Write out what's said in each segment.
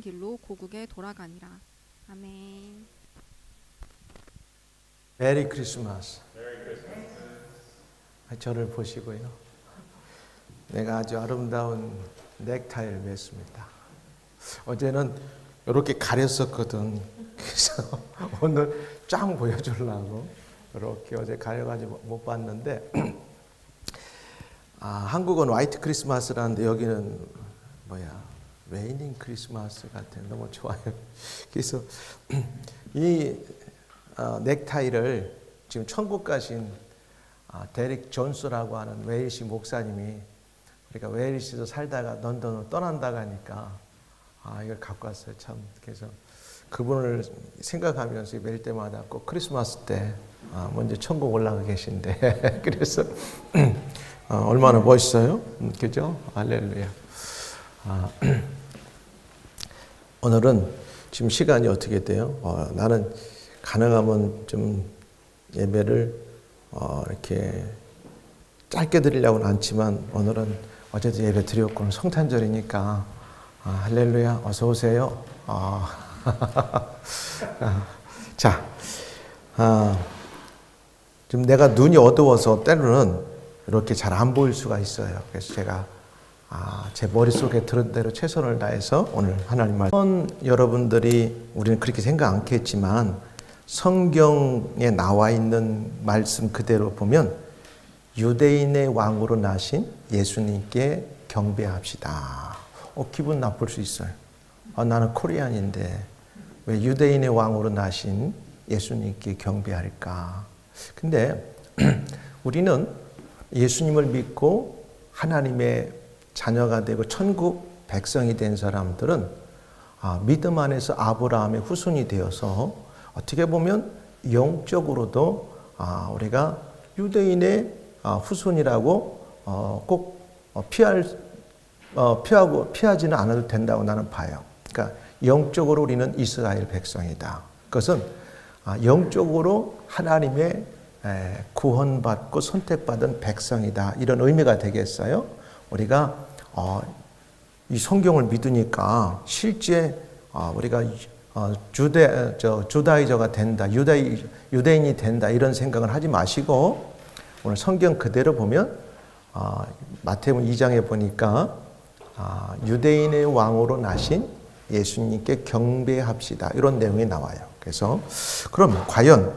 길로 고국에 돌아가니라. 아멘. 메리 크리스마스. 저를 보시고요. 내가 아주 아름다운 넥타이를 맸습니다. 어제는 이렇게 가렸었거든. 그래서 오늘 쫙 보여주려고 이렇게 어제 가려가지고 못 봤는데 아, 한국은 화이트 크리스마스라는데 여기는 뭐야 레이닝 크리스마스 같아 너무 좋아요. 그래서 이 어, 넥타이를 지금 천국 가신 아, 데릭 존스라고 하는 웨일시 목사님이 그러니까 웨일시에서 살다가 런던으로 떠난다고 하니까 아 이걸 갖고 왔어요 참. 그래서 그분을 생각하면서 매일 때마다 꼭 크리스마스 때 아, 먼저 천국 올라가 계신데. 그래서 어, 얼마나 멋있어요. 음, 그죠? 할렐루야. 아, 오늘은 지금 시간이 어떻게 돼요 어, 나는 가능하면 좀 예배를 어, 이렇게 짧게 드리려고는 않지만 오늘은 어제도 예배 드렸고 오늘 성탄절이니까 아, 할렐루야 어서 오세요. 아, 자, 아, 좀 내가 눈이 어두워서 때로는 이렇게 잘 안 보일 수가 있어요. 그래서 제가 아, 제 머릿속에 들은 대로 최선을 다해서 오늘 하나님 말씀 여러분들이 우리는 그렇게 생각 않겠지만 성경에 나와 있는 말씀 그대로 보면 유대인의 왕으로 나신 예수님께 경배합시다. 어, 기분 나쁠 수 있어요. 아, 나는 코리안인데 왜 유대인의 왕으로 나신 예수님께 경배할까? 근데 우리는 예수님을 믿고 하나님의 자녀가 되고 천국 백성이 된 사람들은 아, 믿음 안에서 아브라함의 후손이 되어서 어떻게 보면 영적으로도 아, 우리가 유대인의 아, 후손이라고 어, 꼭 어, 피할 어, 피하고 피하지는 않아도 된다고 나는 봐요. 그러니까 영적으로 우리는 이스라엘 백성이다. 그것은 아, 영적으로 하나님의 에, 구원받고 선택받은 백성이다. 이런 의미가 되겠어요. 우리가 어, 이 성경을 믿으니까 실제 어, 우리가 어, 주대 저 주다이저가 된다, 유다이 유대인이 된다 이런 생각을 하지 마시고 오늘 성경 그대로 보면 어, 마태복음 2장에 보니까 어, 유대인의 왕으로 나신 예수님께 경배합시다 이런 내용이 나와요. 그래서 그럼 과연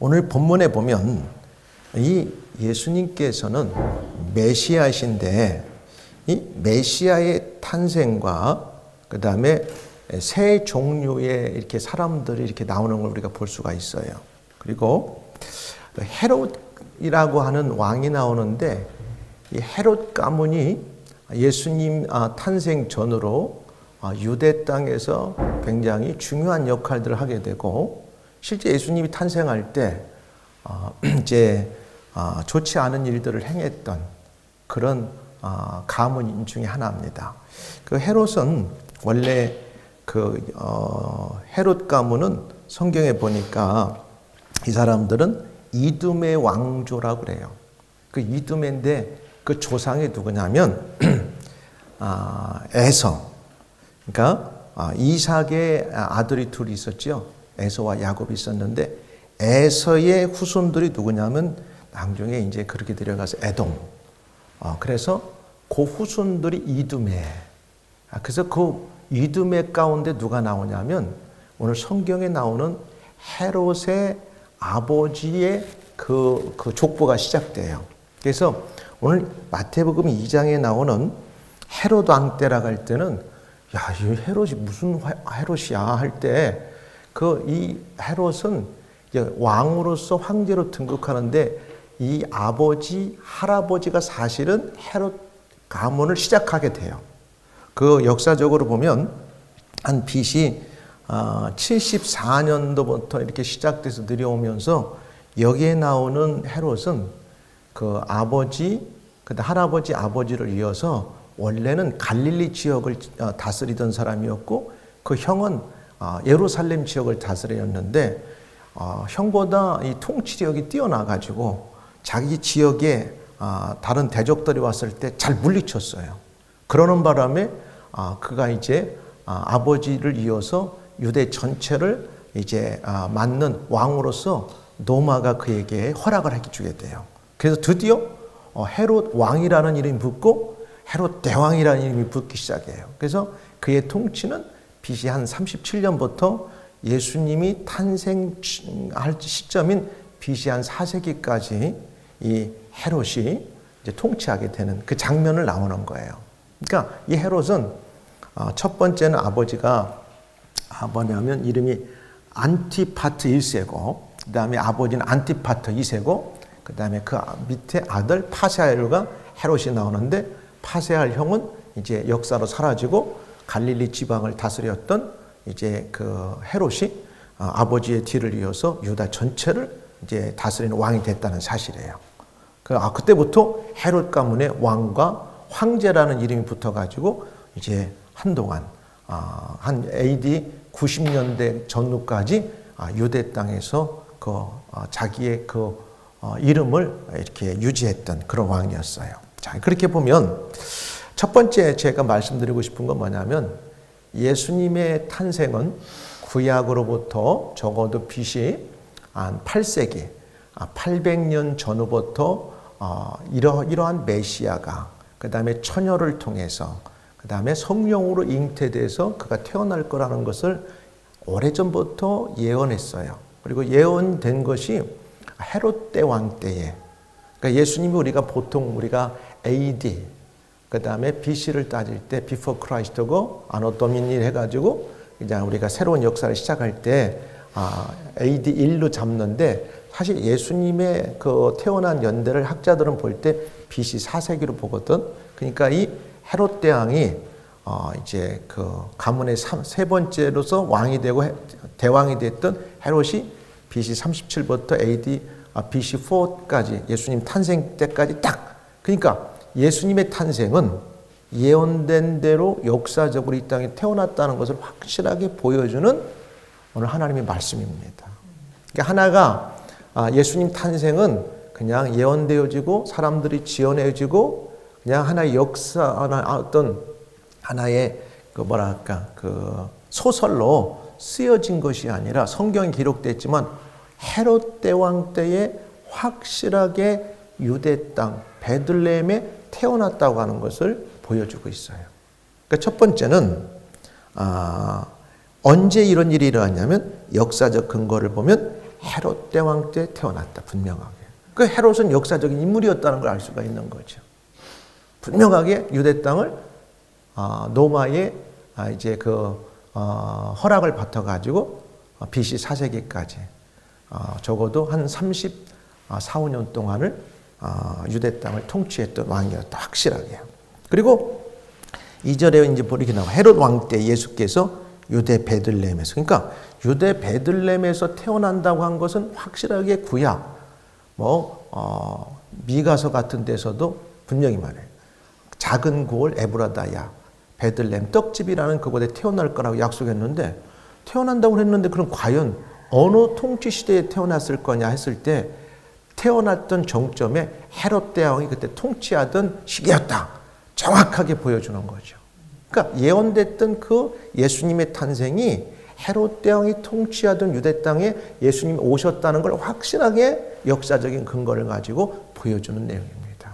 오늘 본문에 보면 이 예수님께서는 메시아신데 이 메시아의 탄생과 그 다음에 세 종류의 이렇게 사람들이 이렇게 나오는 걸 우리가 볼 수가 있어요. 그리고 헤롯이라고 하는 왕이 나오는데 이 헤롯 가문이 예수님 아, 탄생 전으로 아, 유대 땅에서 굉장히 중요한 역할들을 하게 되고 실제 예수님이 탄생할 때 어, 이제 어, 좋지 않은 일들을 행했던 그런 어, 가문 중에 하나입니다. 그 헤롯은 원래 그 어, 헤롯 가문은 성경에 보니까 이 사람들은 이둠의 왕조라고 그래요. 그 이둠인데 그 조상이 누구냐면 아, 에서. 그러니까 아, 이삭의 아들이 둘이 있었죠. 에서와 야곱이 있었는데 에서의 후손들이 누구냐면 나중에 이제 그렇게 들어가서 에돔. 어, 그래서 그 후손들이 이두메. 아, 그래서 그 이두메 가운데 누가 나오냐면 오늘 성경에 나오는 헤롯의 아버지의 그, 그 족보가 시작돼요. 그래서 오늘 마태복음 2장에 나오는 헤롯 왕 때라고 할 때는 야, 이 헤롯이 무슨 헤롯이야 할 때 그 이 헤롯은 왕으로서 황제로 등극하는데 이 아버지, 할아버지가 사실은 헤롯 가문을 시작하게 돼요. 그 역사적으로 보면 한 BC 74년도부터 이렇게 시작돼서 내려오면서 여기에 나오는 헤롯은 그 아버지, 그 할아버지, 아버지를 이어서 원래는 갈릴리 지역을 어, 다스리던 사람이었고 그 형은 어, 예루살렘 지역을 다스렸는데 어, 형보다 이 통치력이 뛰어나가지고 자기 지역에 다른 대적들이 왔을 때 잘 물리쳤어요. 그러는 바람에 그가 이제 아, 아버지를 이어서 유대 전체를 이제 아, 맞는 왕으로서 노마가 그에게 허락을 해주게 돼요. 그래서 드디어 어, 헤롯 왕이라는 이름이 붙고 헤롯 대왕이라는 이름이 붙기 시작해요. 그래서 그의 통치는 BC 한 37년부터 예수님이 탄생할 시점인 BC 한 4세기까지 이 헤롯이 이제 통치하게 되는 그 장면을 나오는 거예요. 그러니까 이 헤롯은 어, 첫 번째는 아버지가 아, 뭐냐면 이름이 안티파트 1세고 그 다음에 아버지는 안티파트 2세고 그 다음에 그 밑에 아들 파세알과 헤롯이 나오는데 파세알 형은 이제 역사로 사라지고 갈릴리 지방을 다스렸던 이제 그 헤롯이 어, 아버지의 뒤를 이어서 유다 전체를 이제 다스리는 왕이 됐다는 사실이에요. 그, 아, 그때부터 헤롯 가문의 왕과 황제라는 이름이 붙어가지고 이제 한동안 아, 한 AD 90년대 전후까지 아, 유대 땅에서 그 어, 자기의 그 어, 이름을 이렇게 유지했던 그런 왕이었어요. 자 그렇게 보면 첫 번째 제가 말씀드리고 싶은 건 뭐냐면 예수님의 탄생은 구약으로부터 적어도 BC 한 8세기, 800년 전후부터 어, 이러, 이러한 메시아가 그 다음에 처녀를 통해서 그 다음에 성령으로 잉태돼서 그가 태어날 거라는 것을 오래전부터 예언했어요. 그리고 예언된 것이 헤롯 대왕 때에 그러니까 예수님이 우리가 보통 우리가 AD 그 다음에 BC를 따질 때 Before Christ고 아노 도미니 해가지고 이제 우리가 새로운 역사를 시작할 때 아, AD 1로 잡는데 사실 예수님의 그 태어난 연대를 학자들은 볼 때 BC 4세기로 보거든. 그러니까 이 헤롯 대왕이 어 이제 그 가문의 세 번째로서 왕이 되고 대왕이 됐던 헤롯이 BC 37부터 AD BC 4까지 예수님 탄생 때까지 딱 그러니까 예수님의 탄생은 예언된 대로 역사적으로 이 땅에 태어났다는 것을 확실하게 보여주는 오늘 하나님의 말씀입니다. 그러니까 하나가 아, 예수님 탄생은 그냥 예언되어지고 사람들이 지어내지고 그냥 하나의 역사 하나 어떤 하나의 그 뭐랄까 그 소설로 쓰여진 것이 아니라 성경에 기록됐지만 헤롯 대왕 때에 확실하게 유대 땅 베들레헴에 태어났다고 하는 것을 보여주고 있어요. 그러니까 첫 번째는 아, 언제 이런 일이 일어났냐면 역사적 근거를 보면 헤롯 대왕 때 태어났다 분명하게. 그 헤롯은 역사적인 인물이었다는 걸 알 수가 있는 거죠. 분명하게 유대 땅을 아, 노마의 아, 이제 그 어, 허락을 받아 가지고 BC 4세기까지 어, 적어도 한 34, 5년 동안을 어, 유대 땅을 통치했던 왕이었다 확실하게. 그리고 2절에 이제 이렇게 나와 헤롯 왕 때 예수께서 유대 베들레헴에서 그러니까 유대 베들레헴에서 태어난다고 한 것은 확실하게 구약 뭐 어, 미가서 같은 데서도 분명히 말해요. 작은 고을 에브라다야 베들레헴 떡집이라는 그곳에 태어날 거라고 약속했는데 태어난다고 했는데 그럼 과연 어느 통치 시대에 태어났을 거냐 했을 때 태어났던 정점에 헤롯 대왕이 그때 통치하던 시기였다. 정확하게 보여주는 거죠. 그러니까 예언됐던 그 예수님의 탄생이 헤롯 대왕이 통치하던 유대 땅에 예수님이 오셨다는 걸 확실하게 역사적인 근거를 가지고 보여주는 내용입니다.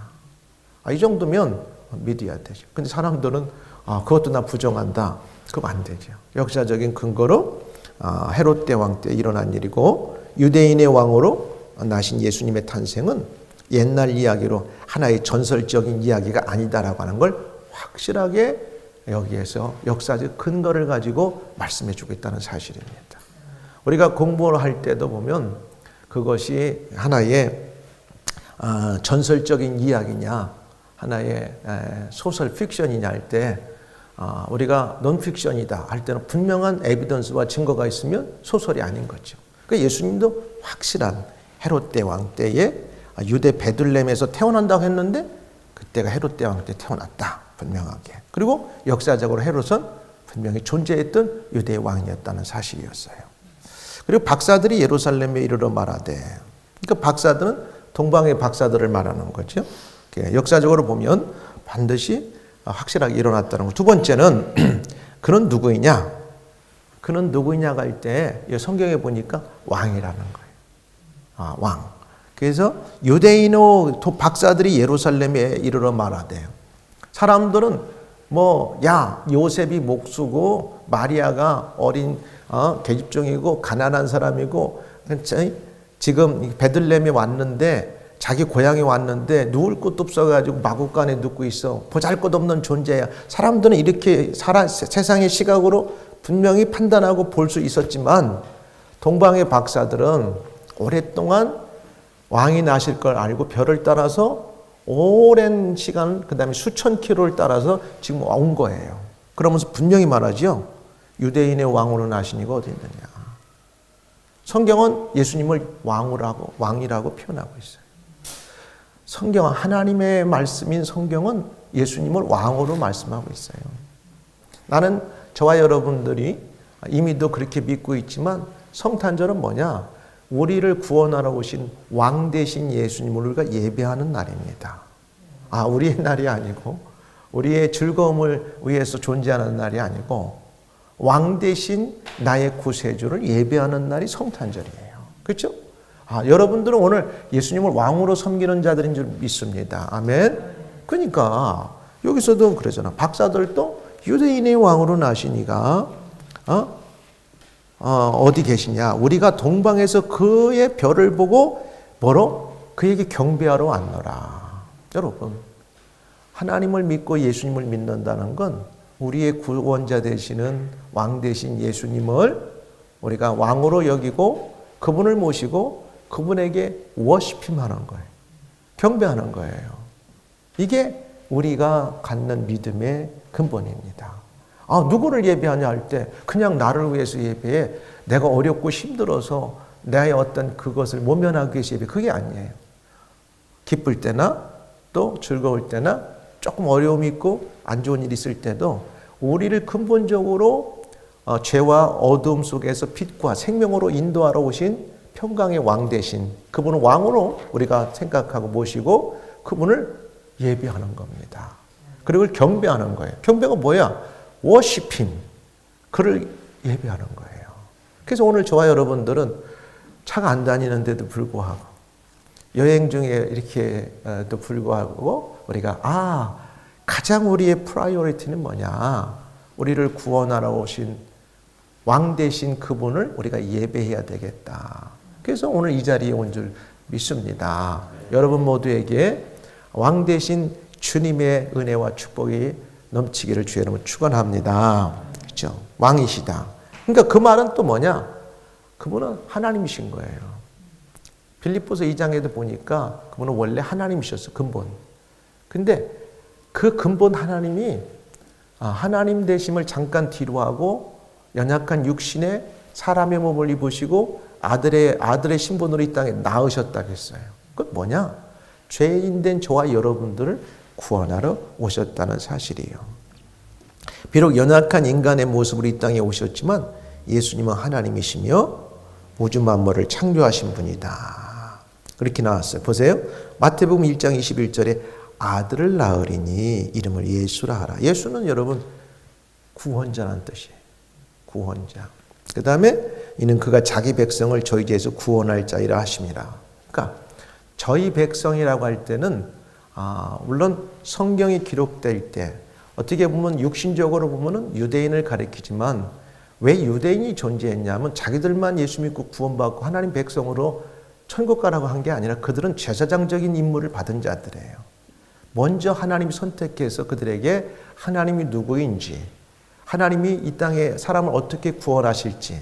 아, 이 정도면 믿어야 되죠. 근데 사람들은 아, 그것도 나 부정한다. 그럼 안 되죠. 역사적인 근거로 아, 헤롯 대왕 때 일어난 일이고 유대인의 왕으로 나신 예수님의 탄생은 옛날 이야기로 하나의 전설적인 이야기가 아니다라고 하는 걸 확실하게 여기에서 역사적 근거를 가지고 말씀해 주고 있다는 사실입니다. 우리가 공부를 할 때도 보면 그것이 하나의 아, 전설적인 이야기냐, 하나의 소설 픽션이냐 할 때, 아, 우리가 논픽션이다 할 때는 분명한 에비던스와 증거가 있으면 소설이 아닌 거죠. 그 예수님도 확실한 헤롯 대왕 때에 유대 베들렘에서 태어난다고 했는데 그때가 헤롯 대왕 때 태어났다 분명하게. 그리고 역사적으로 헤롯은 분명히 존재했던 유대 왕이었다는 사실이었어요. 그리고 박사들이 예루살렘에 이르러 말하되, 그러니까 박사들은 동방의 박사들을 말하는 거죠. 역사적으로 보면 반드시 확실하게 일어났다는 것. 두 번째는 그는 누구이냐? 그는 누구이냐가 할 때 성경에 보니까 왕이라는 거예요. 아, 왕. 그래서 유대인의 도- 박사들이 예루살렘에 이르러 말하대요. 사람들은 뭐, 야, 요셉이 목수고, 마리아가 어린, 어, 계집종이고, 가난한 사람이고, 지금 베들렘에 왔는데, 자기 고향에 왔는데, 누울 곳도 없어가지고 마구간에 눕고 있어. 보잘 것 없는 존재야. 사람들은 이렇게 살아, 세상의 시각으로 분명히 판단하고 볼 수 있었지만, 동방의 박사들은 오랫동안 왕이 나실 걸 알고 별을 따라서 오랜 시간, 그 다음에 수천 킬로를 따라서 지금 온 거예요. 그러면서 분명히 말하죠. 유대인의 왕으로 나신 이가 어디 있느냐. 성경은 예수님을 왕으로 왕이라고 표현하고 있어요. 성경은 하나님의 말씀인 성경은 예수님을 왕으로 말씀하고 있어요. 나는 저와 여러분들이 이미도 그렇게 믿고 있지만 성탄절은 뭐냐? 우리를 구원하러 오신 왕 대신 예수님을 우리가 예배하는 날입니다. 아, 우리의 날이 아니고 우리의 즐거움을 위해서 존재하는 날이 아니고 왕 대신 나의 구세주를 예배하는 날이 성탄절이에요. 그렇죠? 아, 여러분들은 오늘 예수님을 왕으로 섬기는 자들인 줄 믿습니다. 아멘. 그러니까 여기서도 그러잖아. 박사들도 유대인의 왕으로 나시니가 어? 어, 디 계시냐? 우리가 동방에서 그의 별을 보고 뭐로 그에게 경배하러 왔노라. 여러분, 하나님을 믿고 예수님을 믿는다는 건 우리의 구원자 되시는 왕 되신 예수님을 우리가 왕으로 여기고 그분을 모시고 그분에게 워시핑하는 거예요. 경배하는 거예요. 이게 우리가 갖는 믿음의 근본입니다. 아, 누구를 예배하냐 할 때 그냥 나를 위해서 예배해. 내가 어렵고 힘들어서 나의 어떤 그것을 모면하기 위해서 예배. 그게 아니에요. 기쁠 때나 또 즐거울 때나 조금 어려움이 있고 안 좋은 일이 있을 때도 우리를 근본적으로 어, 죄와 어둠 속에서 빛과 생명으로 인도하러 오신 평강의 왕 대신 그분은 왕으로 우리가 생각하고 모시고 그분을 예배하는 겁니다. 그리고 경배하는 거예요. 경배가 뭐야? 워시핑. 그를 예배하는 거예요. 그래서 오늘 저와 여러분들은 차가 안 다니는데도 불구하고 여행 중에 이렇게 어, 또 불구하고 우리가 아 가장 우리의 프라이어리티는 뭐냐? 우리를 구원하러 오신 왕 대신 그분을 우리가 예배해야 되겠다. 그래서 오늘 이 자리에 온 줄 믿습니다. 여러분 모두에게 왕 대신 주님의 은혜와 축복이 넘치기를 주의 이름으로 축원합니다. 그렇죠? 왕이시다. 그러니까 그 말은 또 뭐냐? 그분은 하나님이신 거예요. 빌립보서 2장에도 보니까 그분은 원래 하나님이셨어 근본. 근데 그 근본 하나님이 아, 하나님 되심을 잠깐 뒤로 하고 연약한 육신의 사람의 몸을 입으시고 아들의 아들의 신분으로 이 땅에 나으셨다 했어요. 그 뭐냐? 죄인 된 저와 여러분들을 구원하러 오셨다는 사실이에요. 비록 연약한 인간의 모습으로 이 땅에 오셨지만 예수님은 하나님이시며 우주 만물을 창조하신 분이다. 그렇게 나왔어요. 보세요. 마태복음 1장 21절에 아들을 낳으리니 이름을 예수라 하라. 예수는 여러분 구원자라는 뜻이에요. 구원자. 그 다음에 이는 그가 자기 백성을 저희에서 구원할 자이라 하심이라. 그러니까 저희 백성이라고 할 때는 아, 물론 성경이 기록될 때 어떻게 보면 육신적으로 보면은 유대인을 가리키지만 왜 유대인이 존재했냐면 자기들만 예수 믿고 구원받고 하나님 백성으로 천국 가라고 한 게 아니라 그들은 제사장적인 임무를 받은 자들이에요. 먼저 하나님이 선택해서 그들에게 하나님이 누구인지, 하나님이 이 땅에 사람을 어떻게 구원하실지,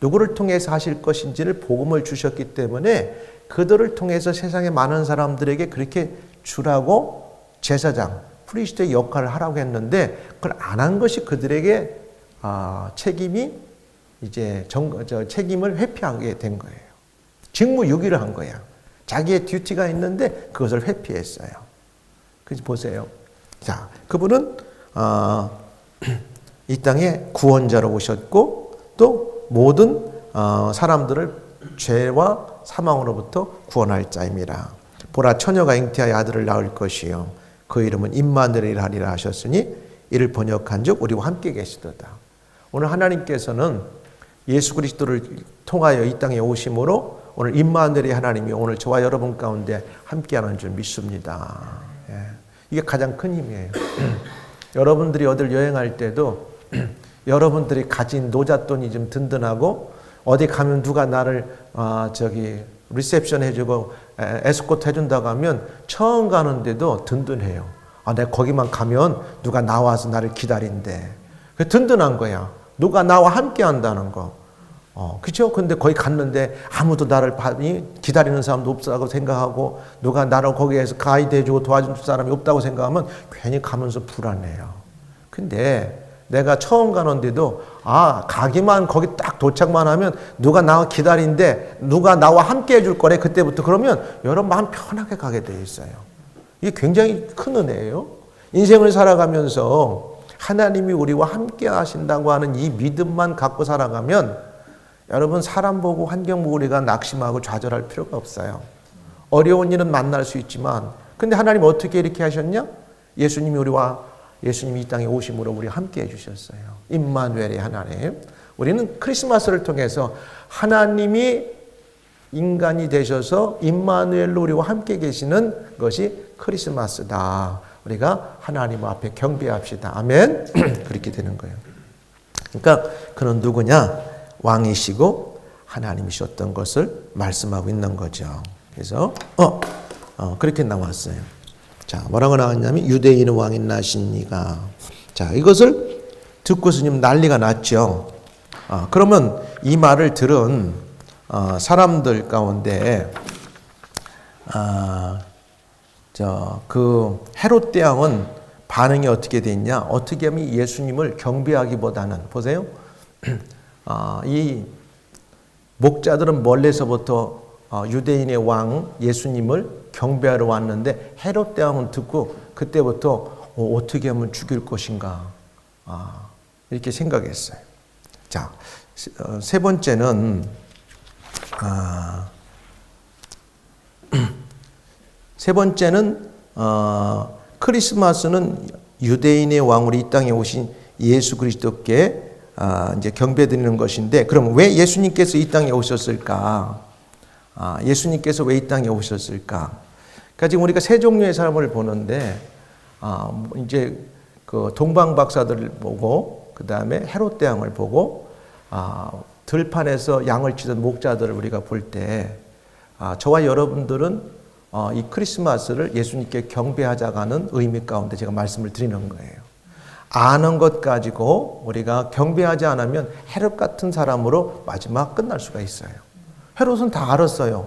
누구를 통해서 하실 것인지를 복음을 주셨기 때문에 그들을 통해서 세상의 많은 사람들에게 그렇게 주라고 제사장, 프리스트의 역할을 하라고 했는데 그걸 안 한 것이 그들에게 아, 책임이 이제 정, 저 책임을 회피하게 된 거예요. 직무유기를 한 거야. 자기의 듀티가 있는데 그것을 회피했어요. 그래서 보세요. 자, 그분은 어, 이 땅에 구원자로 오셨고 또 모든 어, 사람들을 죄와 사망으로부터 구원할 자입니다. 보라 처녀가 잉태하여 아들을 낳을 것이요 그 이름은 임마누엘이라 하리라 하셨으니 이를 번역한즉 우리와 함께 계시도다. 오늘 하나님께서는 예수 그리스도를 통하여 이 땅에 오심으로 오늘 임마누엘의 하나님이 오늘 저와 여러분 가운데 함께하는 줄 믿습니다. 예. 이게 가장 큰 힘이에요. 여러분들이 어딜 여행할 때도 여러분들이 가진 노잣돈이 좀 든든하고 어디 가면 누가 나를 아 저기 리셉션 해주고 에, 에스코트 해준다고 하면 처음 가는데도 든든해요. 아 내가 거기만 가면 누가 나와서 나를 기다린대. 그 든든한 거야. 누가 나와 함께 한다는 거. 어, 그죠? 근데 거기 갔는데 아무도 나를 기다리는 사람도 없다고 생각하고 누가 나를 거기에서 가이드 해주고 도와줄 사람이 없다고 생각하면 괜히 가면서 불안해요. 근데 내가 처음 가는 데도 아 가기만 거기 딱 도착만 하면 누가 나와 기다린데 누가 나와 함께 해줄 거래 그때부터 그러면 여러분 마음 편하게 가게 돼 있어요. 이게 굉장히 큰 은혜예요. 인생을 살아가면서 하나님이 우리와 함께 하신다고 하는 이 믿음만 갖고 살아가면 여러분 사람 보고 환경 보고 우리가 낙심하고 좌절할 필요가 없어요. 어려운 일은 만날 수 있지만 근데 하나님 어떻게 이렇게 하셨냐? 예수님이 우리와 예수님이 이 땅에 오심으로 우리 함께 해주셨어요. 임마누엘의 하나님. 우리는 크리스마스를 통해서 하나님이 인간이 되셔서 임마누엘로 우리와 함께 계시는 것이 크리스마스다. 우리가 하나님 앞에 경배합시다. 아멘. 그렇게 되는 거예요. 그러니까 그는 누구냐? 왕이시고 하나님이셨던 것을 말씀하고 있는 거죠. 그래서 어, 어 그렇게 나왔어요. 자, 뭐라고 나왔냐면 유대인의 왕인 나십니까? 자, 이것을 듣고서 좀 난리가 났죠. 아, 그러면 이 말을 들은 어, 사람들 가운데 아, 저그 헤롯 대왕은 반응이 어떻게 됐냐? 어떻게 하면 예수님을 경배하기보다는 보세요. 아, 이 목자들은 멀리서부터 어, 유대인의 왕 예수님을 경배하러 왔는데 헤롯 대왕은 듣고 그때부터 어, 어떻게 하면 죽일 것인가 아, 이렇게 생각했어요. 자, 세- 어, 세 번째는 아, 세 번째는 어, 크리스마스는 유대인의 왕으로 이 땅에 오신 예수 그리스도께 아, 이제 경배드리는 것인데 그럼 왜 예수님께서 이 땅에 오셨을까? 아, 예수님께서 왜 이 땅에 오셨을까? 그러니까 지금 우리가 세 종류의 사람을 보는데 아, 뭐 이제 그 동방 박사들을 보고 그 다음에 헤롯 대왕을 보고 아, 들판에서 양을 치던 목자들을 우리가 볼때 아, 저와 여러분들은 어, 이 크리스마스를 예수님께 경배하자가는 의미 가운데 제가 말씀을 드리는 거예요. 아는 것 가지고 우리가 경배하지 않으면 헤롯 같은 사람으로 마지막 끝날 수가 있어요. 헤롯은 다 알았어요.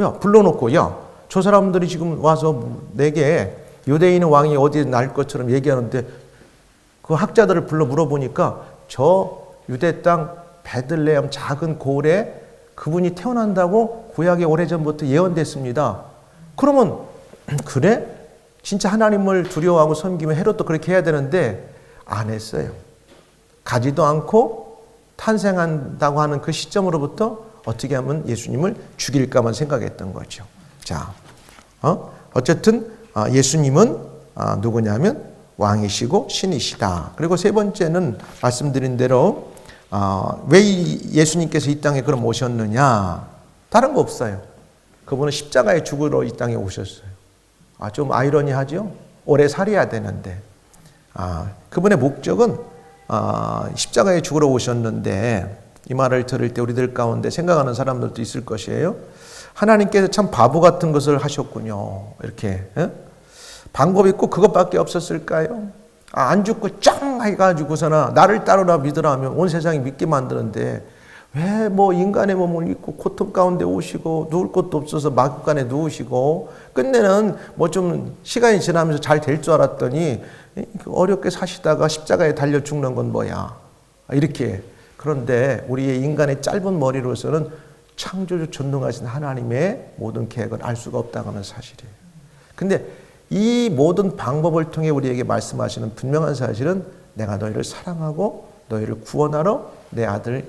야, 불러놓고, 야, 저 사람들이 지금 와서 내게 유대인의 왕이 어디에 날 것처럼 얘기하는데 그 학자들을 불러 물어보니까 저 유대 땅 베들레헴 작은 고을에 그분이 태어난다고 구약에 오래전부터 예언됐습니다. 그러면 그래? 진짜 하나님을 두려워하고 섬기면 헤롯도 그렇게 해야 되는데 안 했어요. 가지도 않고 탄생한다고 하는 그 시점으로부터 어떻게 하면 예수님을 죽일까만 생각했던 거죠. 자, 어? 어쨌든 아, 예수님은 아, 누구냐면 왕이시고 신이시다. 그리고 세 번째는 말씀드린 대로 아, 왜 이- 예수님께서 이 땅에 그럼 오셨느냐? 다른 거 없어요. 그분은 십자가에 죽으러 이 땅에 오셨어요. 아, 좀 아이러니하죠? 오래 살아야 되는데. 아, 그분의 목적은 아, 십자가에 죽으러 오셨는데 이 말을 들을 때 우리들 가운데 생각하는 사람들도 있을 것이에요. 하나님께서 참 바보 같은 것을 하셨군요. 이렇게 예? 방법이 꼭 그것밖에 없었을까요? 아, 안 죽고 짱 해가지고서나 나를 따르라 믿으라 하면 온 세상이 믿게 만드는데 왜 뭐 인간의 몸을 입고 고통 가운데 오시고 누울 곳도 없어서 마구간에 누우시고 끝내는 뭐 좀 시간이 지나면서 잘 될 줄 알았더니 어렵게 사시다가 십자가에 달려 죽는 건 뭐야 이렇게 그런데 우리의 인간의 짧은 머리로서는 창조주 전능하신 하나님의 모든 계획을 알 수가 없다고 하는 사실이에요. 근데 이 모든 방법을 통해 우리에게 말씀하시는 분명한 사실은 내가 너희를 사랑하고 너희를 구원하러 내 아들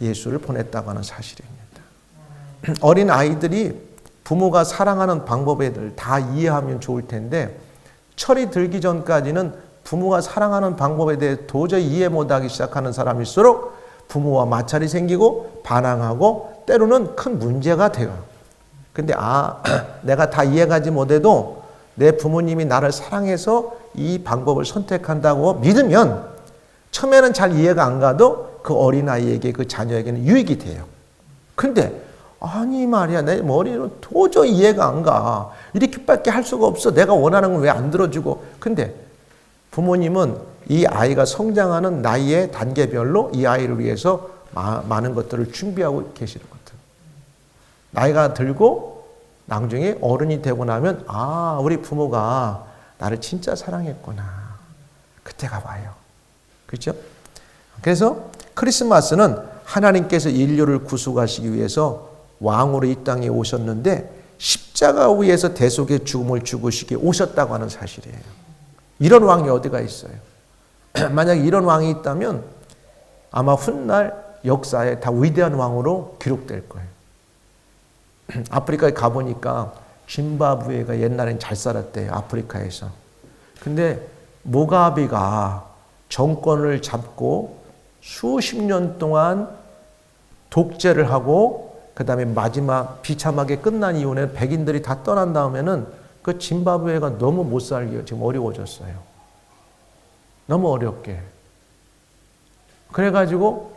예수를 보냈다고 하는 사실입니다. 어린 아이들이 부모가 사랑하는 방법을 다 이해하면 좋을 텐데 철이 들기 전까지는 부모가 사랑하는 방법에 대해 도저히 이해 못하기 시작하는 사람일수록 부모와 마찰이 생기고 반항하고 때로는 큰 문제가 돼요. 근데 아, 내가 다 이해가지 못해도 내 부모님이 나를 사랑해서 이 방법을 선택한다고 믿으면 처음에는 잘 이해가 안 가도 그 어린아이에게 그 자녀에게는 유익이 돼요. 근데 아니 말이야 내 머리로 도저히 이해가 안 가. 이렇게밖에 할 수가 없어. 내가 원하는 건 왜 안 들어주고. 근데 부모님은 이 아이가 성장하는 나이의 단계별로 이 아이를 위해서 마- 많은 것들을 준비하고 계시는 거죠. 나이가 들고 나중에 어른이 되고 나면 아 우리 부모가 나를 진짜 사랑했구나. 그때가 와요. 그렇죠? 그래서 크리스마스는 하나님께서 인류를 구속하시기 위해서 왕으로 이 땅에 오셨는데 십자가 위에서 대속의 죽음을 죽으시기 오셨다고 하는 사실이에요. 이런 왕이 어디가 있어요? 만약 이런 왕이 있다면 아마 훗날 역사에 다 위대한 왕으로 기록될 거예요 아프리카에 가보니까 짐바브웨가 옛날엔 잘 살았대요. 아프리카에서. 근데 모가비가 정권을 잡고 수십 년 동안 독재를 하고 그 다음에 마지막 비참하게 끝난 이후에 백인들이 다 떠난 다음에는 그 짐바브웨가 너무 못 살기가 지금 어려워졌어요. 너무 어렵게. 그래가지고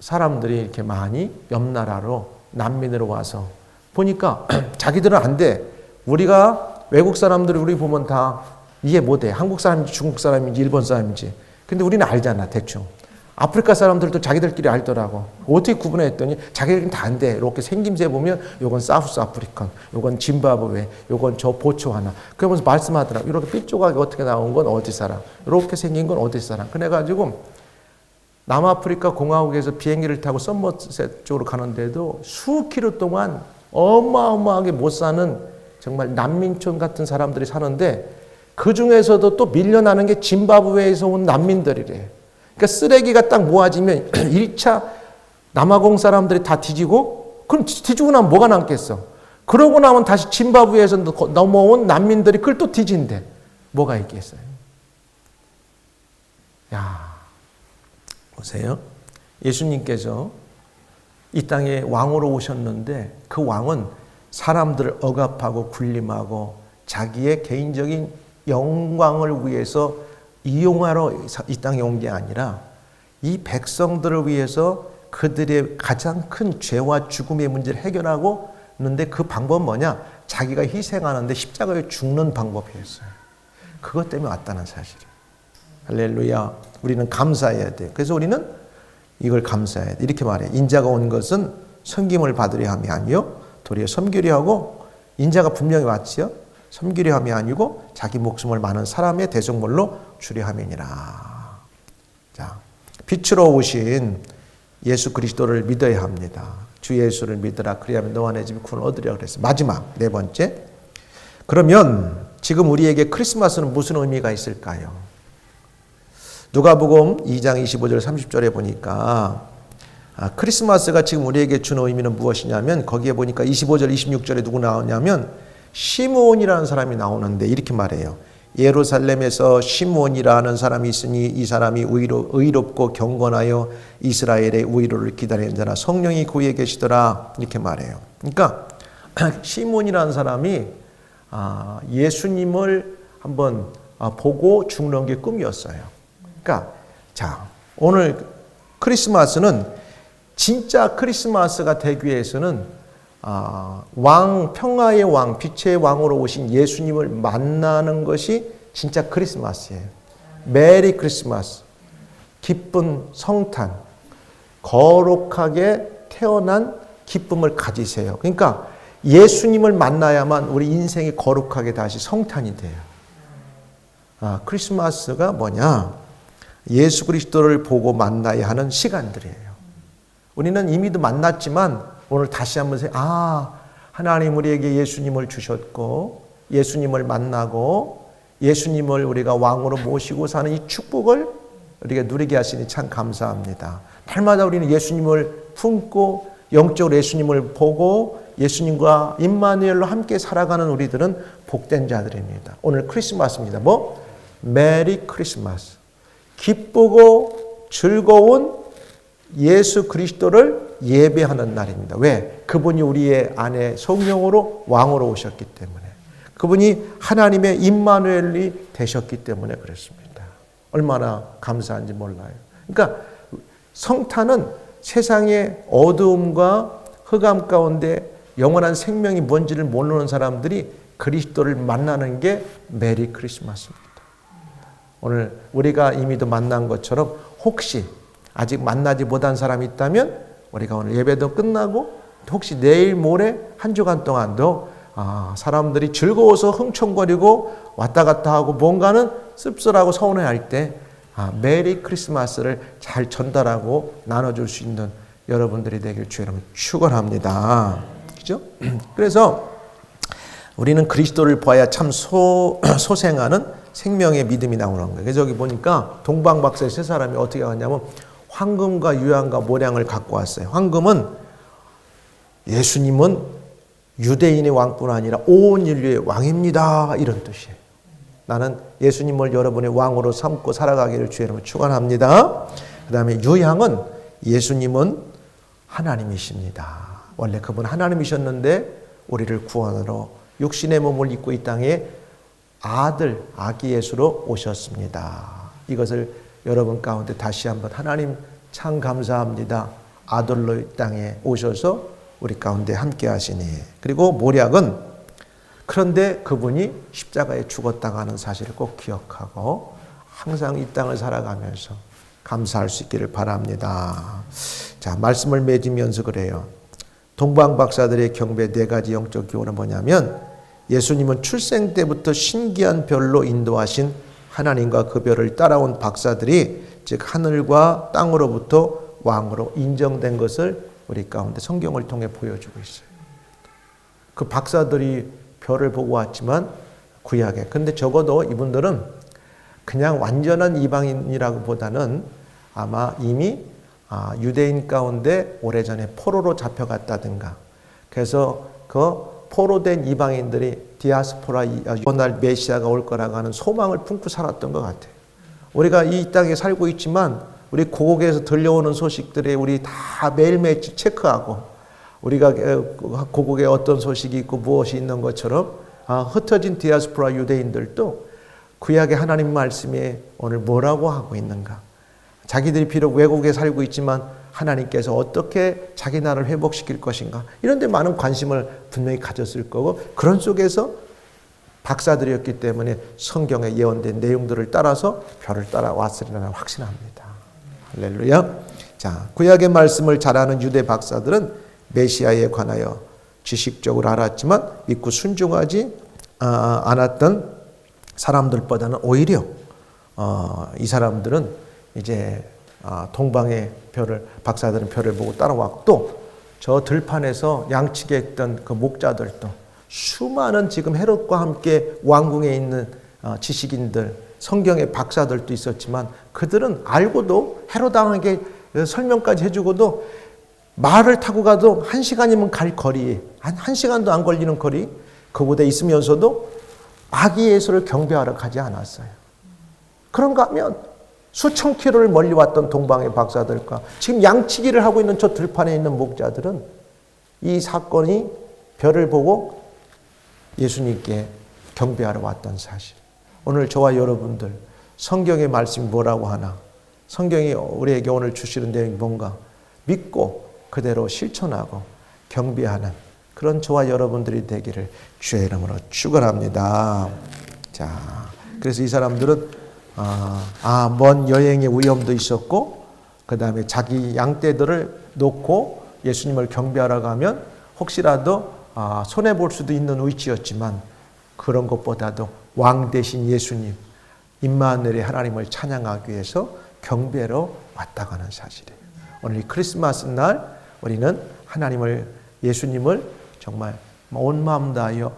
사람들이 이렇게 많이 옆 나라로 난민으로 와서 보니까 자기들은 안 돼. 우리가 외국 사람들이 우리 보면 다 이해 못 해. 한국 사람인지 중국 사람인지 일본 사람인지. 근데 우리는 알잖아, 대충. 아프리카 사람들도 자기들끼리 알더라고. 어떻게 구분했더니 자기들은 다안 돼. 이렇게 생김새 보면 요건 사우스 아프리칸, 요건 짐바브웨, 요건 저 보츠와나. 그러면서 말씀하더라고. 이렇게 삐쪽하게 어떻게 나온 건 어디 사람, 이렇게 생긴 건 어디 사람. 그래가지고 남아프리카 공화국에서 비행기를 타고 썸머셋 쪽으로 가는데도 수 킬로 동안 어마어마하게 못 사는 정말 난민촌 같은 사람들이 사는데 그 중에서도 또 밀려나는 게 짐바브웨에서 온 난민들이래. 그러니까 쓰레기가 딱 모아지면 1차 남아공 사람들이 다 뒤지고 그럼 뒤지고 나면 뭐가 남겠어? 그러고 나면 다시 짐바브웨에서 넘어온 난민들이 그걸 또 뒤진대. 뭐가 있겠어요? 야. 보세요. 예수님께서 이 땅에 왕으로 오셨는데 그 왕은 사람들을 억압하고 군림하고 자기의 개인적인 영광을 위해서 이용하러 이 땅에 온 게 아니라 이 백성들을 위해서 그들의 가장 큰 죄와 죽음의 문제를 해결하고 있는데 그 방법은 뭐냐? 자기가 희생하는데 십자가에 죽는 방법이었어요. 그것 때문에 왔다는 사실이에요. 할렐루야. 우리는 감사해야 돼. 그래서 우리는 이걸 감사해야 돼. 이렇게 말해. 인자가 온 것은 섬김을 받으려 함이 아니요 도리어 섬기려 하고 인자가 분명히 왔지요. 섬기려 함이 아니고 자기 목숨을 많은 사람의 대속물로 주려 함이니라. 자, 빛으로 오신 예수 그리스도를 믿어야 합니다. 주 예수를 믿으라. 그리하면 너와 내 집이 구원을 얻으리라 그랬어요. 마지막 네 번째. 그러면 지금 우리에게 크리스마스는 무슨 의미가 있을까요? 누가복음 2장 25절 30절에 보니까 아, 크리스마스가 지금 우리에게 주는 의미는 무엇이냐면 거기에 보니까 25절 26절에 누구 나오냐면 시므온이라는 사람이 나오는데 이렇게 말해요. 예루살렘에서 시므온이라는 사람이 있으니 이 사람이 의로, 의롭고 경건하여 이스라엘의 의로를 기다리는 자라 성령이 그에 계시더라 이렇게 말해요. 그러니까 시므온이라는 사람이 아, 예수님을 한번 아, 보고 죽는 게 꿈이었어요. 그러니까 자 오늘 크리스마스는 진짜 크리스마스가 되기 위해서는 아, 왕 평화의 왕 빛의 왕으로 오신 예수님을 만나는 것이 진짜 크리스마스예요. 메리 크리스마스 기쁜 성탄 거룩하게 태어난 기쁨을 가지세요. 그러니까 예수님을 만나야만 우리 인생이 거룩하게 다시 성탄이 돼요. 아, 크리스마스가 뭐냐? 예수 그리스도를 보고 만나야 하는 시간들이에요. 우리는 이미도 만났지만 오늘 다시 한번 생 아, 하나님 우리에게 예수님을 주셨고 예수님을 만나고 예수님을 우리가 왕으로 모시고 사는 이 축복을 우리가 누리게 하시니 참 감사합니다. 날마다 우리는 예수님을 품고 영적으로 예수님을 보고 예수님과 임마누엘로 함께 살아가는 우리들은 복된 자들입니다. 오늘 크리스마스입니다. 뭐 메리 크리스마스. 기쁘고 즐거운 예수 그리스도를 예배하는 날입니다. 왜? 그분이 우리의 안에 성령으로 왕으로 오셨기 때문에. 그분이 하나님의 임마누엘이 되셨기 때문에 그렇습니다. 얼마나 감사한지 몰라요. 그러니까 성탄은 세상의 어두움과 흑암 가운데 영원한 생명이 뭔지를 모르는 사람들이 그리스도를 만나는 게 메리 크리스마스입니다. 오늘 우리가 이미도 만난 것처럼 혹시 아직 만나지 못한 사람이 있다면 우리가 오늘 예배도 끝나고 혹시 내일 모레 한 주간 동안도 아, 사람들이 즐거워서 흥청거리고 왔다 갔다 하고 뭔가는 씁쓸하고 서운해할 때 아, 메리 크리스마스를 잘 전달하고 나눠줄 수 있는 여러분들이 되길 주의 이름으로 축원합니다. 그죠? 그래서 우리는 그리스도를 봐야 참 소, 소생하는 생명의 믿음이 나오는 거예요. 그래서 여기 보니까 동방박사의 세 사람이 어떻게 하냐면 황금과 유향과 모량을 갖고 왔어요. 황금은 예수님은 유대인의 왕뿐 아니라 온 인류의 왕입니다. 이런 뜻이에요. 나는 예수님을 여러분의 왕으로 삼고 살아가기를 주의 이름으로 축원합니다. 그다음에 유향은 예수님은 하나님이십니다. 원래 그분 하나님이셨는데 우리를 구원으로 육신의 몸을 입고 이 땅에 아들 아기 예수로 오셨습니다. 이것을 여러분 가운데 다시 한번 하나님 참 감사합니다. 아들로 이 땅에 오셔서 우리 가운데 함께 하시니 그리고 모략은 그런데 그분이 십자가에 죽었다고 하는 사실을 꼭 기억하고 항상 이 땅을 살아가면서 감사할 수 있기를 바랍니다. 자, 말씀을 맺으면서 그래요. 동방 박사들의 경배 네 가지 영적 교훈은 뭐냐면 예수님은 출생 때부터 신기한 별로 인도하신 하나님과 그 별을 따라온 박사들이 즉 하늘과 땅으로부터 왕으로 인정된 것을 우리 가운데 성경을 통해 보여주고 있어요. 그 박사들이 별을 보고 왔지만 구약에 근데 적어도 이분들은 그냥 완전한 이방인이라고 보다는 아마 이미 아, 유대인 가운데 오래전에 포로로 잡혀갔다든가 그래서 그 포로된 이방인들이 디아스포라 이날 메시아가 올 거라고 하는 소망을 품고 살았던 것 같아요. 우리가 이 땅에 살고 있지만 우리 고국에서 들려오는 소식들에 우리 다 매일매일 체크하고 우리가 고국에 어떤 소식이 있고 무엇이 있는 것처럼 아, 흩어진 디아스포라 유대인들도 구약의 하나님 말씀에 오늘 뭐라고 하고 있는가? 자기들이 비록 외국에 살고 있지만 하나님께서 어떻게 자기 나라를 회복시킬 것인가? 이런 데 많은 관심을 분명히 가졌을 거고 그런 속에서 박사들이었기 때문에 성경에 예언된 내용들을 따라서 별을 따라왔으리라 확신합니다. 할렐루야. 자, 구약의 말씀을 잘 아는 유대 박사들은 메시아에 관하여 지식적으로 알았지만 믿고 순종하지 아, 않았던 사람들보다는 오히려 어, 이 사람들은 이제 아, 동방의 별을 박사들은 별을 보고 따라왔고 또저 들판에서 양치게 했던 그 목자들도 수많은 지금 헤롯과 함께 왕궁에 있는 어, 지식인들 성경의 박사들도 있었지만 그들은 알고도 헤롯당에게 설명까지 해주고도 말을 타고 가도 한 시간이면 갈 거리, 한, 한 시간도 안 걸리는 거리, 그곳에 있으면서도 아기 예수를 경배하러 가지 않았어요. 그런가 하면 수천 킬로를 멀리 왔던 동방의 박사들과 지금 양치기를 하고 있는 저 들판에 있는 목자들은 이 사건이 별을 보고 예수님께 경배하러 왔던 사실. 오늘 저와 여러분들 성경의 말씀이 뭐라고 하나? 성경이 우리에게 오늘 주시는 내용이 뭔가? 믿고 그대로 실천하고 경배하는 그런 저와 여러분들이 되기를 주의 이름으로 축원합니다. 자, 그래서 이 사람들은 아, 아, 먼 여행의 위험도 있었고, 그 다음에 자기 양떼들을 놓고 예수님을 경배하러 가면 혹시라도 아, 손해볼 수도 있는 위치였지만 그런 것보다도 왕 대신 예수님, 임마누엘의 하나님을 찬양하기 위해서 경배로 왔다 가는 사실이에요. 오늘 이 크리스마스 날 우리는 하나님을, 예수님을 정말 온 마음 다하여